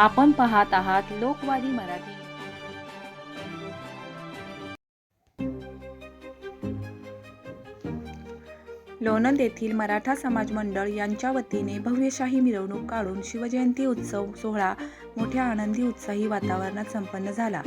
आपण पाहत आहात लोकवादी मराठी. लोणंद येथील मराठा समाज मंडळ यांच्या वतीने भव्यशाही मिरवणूक काढून शिवजयंती उत्सव सोहळा मोठ्या आनंदी उत्साही वातावरणात संपन्न झाला.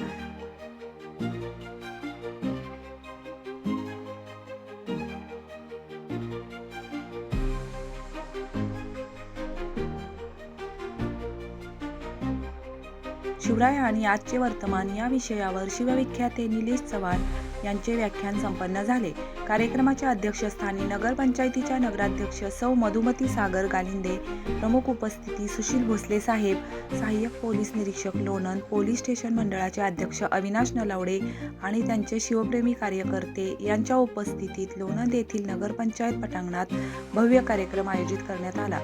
शिवराय आणि आजचे वर्तमान या विषयावर शिवविख्याते निलेश चव्हाण यांचे व्याख्यान संपन्न झाले. कार्यक्रमाच्या अध्यक्षस्थानी नगरपंचायतीच्या नगराध्यक्ष सौ मधुमती सागर गालिंदे प्रमुख उपस्थिती सुशील भोसले साहेब सहाय्यक पोलीस निरीक्षक लोणंद पोलीस स्टेशन मंडळाचे अध्यक्ष अविनाश नलावडे आणि त्यांचे शिवप्रेमी कार्यकर्ते यांच्या उपस्थितीत लोणंद येथील नगरपंचायत पटांगणात भव्य कार्यक्रम आयोजित करण्यात आला.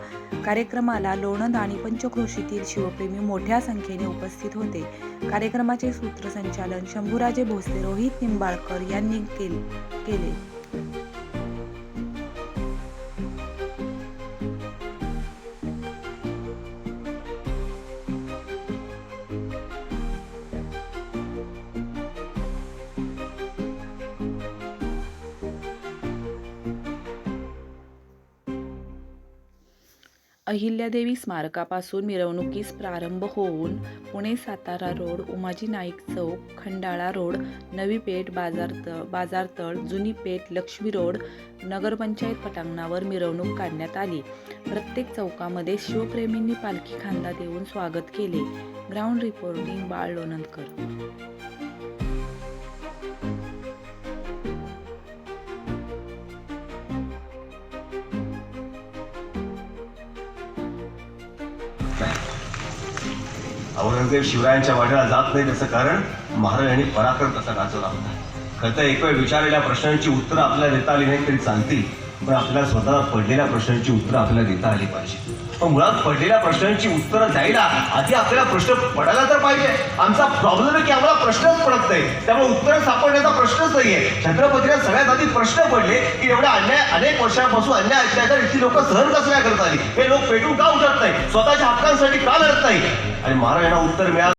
कार्यक्रमाला लोणंद आणि पंचक्रोशीतील शिवप्रेमी मोठ्या संख्येने उपस्थित होते. कार्यक्रमाचे सूत्रसंचालन शंभूराजे भोसले रोहित निंबाळकर यांनी केले केले अहिल्यादेवी स्मारकापासून मिरवणुकीस प्रारंभ होऊन पुणे सातारा रोड उमाजी नाईक चौक खंडाळा रोड नवी पेठ बाजारतळ बाजारतळ जुनी पेठ लक्ष्मी रोड नगरपंचायत पटांगणावर मिरवणूक काढण्यात आली. प्रत्येक चौकामध्ये शिवप्रेमींनी पालखी खांदा देऊन स्वागत केले. ग्राउंड रिपोर्टिंग बाळ लोणंदकर. औरंगजेब शिवरायांच्या वाड्याला जात नाही त्याचं कारण महाराजांनी पराक्रम तसा गाजवला होता. खरं तर एक वेळ विचारलेल्या प्रश्नांची उत्तरं आपल्याला देता आली नाही तरी चालतील. पण आपल्याला स्वतःला पडलेल्या प्रश्नांची उत्तरं आपल्याला देता आली पाहिजे. पण मुळात पडलेल्या प्रश्नांची उत्तरं द्यायला आधी आपल्याला प्रश्न पडायला तर पाहिजे. आमचा प्रॉब्लेम आहे की आम्हाला प्रश्नच पडत नाही. त्यामुळे उत्तर सापडण्याचा प्रश्नच नाहीये. छत्रपतीला सगळ्यात आधी प्रश्न पडले की एवढ्या अन्याय अनेक वर्षांपासून अन्याय अत्याचार इथली लोक सहन कसल्या करत आली. हे लोक पेटून का उठत नाही? स्वतःच्या हक्कांसाठी का लढत नाही? आणि महाराजांना उत्तर मिळालं